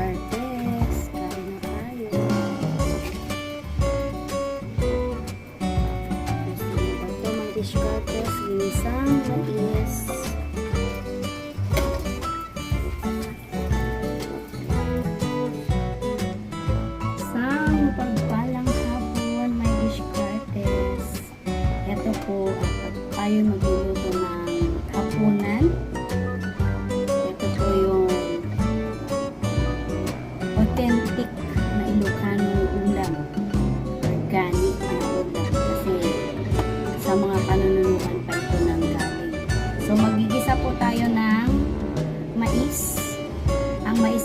Cartes. Kain na tayo. Gusto mo ba ito? Mga dish Cartes. Ginisang mais. Isang mapagpalang hapon, may dish Cartes. Ito po, tayo magluluto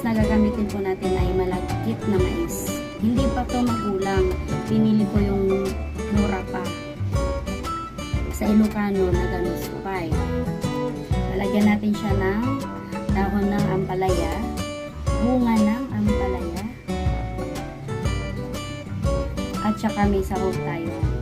na gagamitin po natin ay malagkit na mais. Hindi pa to magulang. Pinili ko yung mura pa. Sa Ilocano na ganuspay. Lalagyan natin siya ng dahon ng ampalaya, bunga ng ampalaya, at saka may sahog tayo.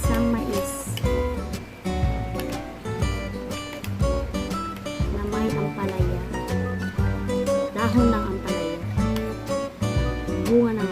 isang mais na may ampalaya. Dahon ng ampalaya. Bunga ng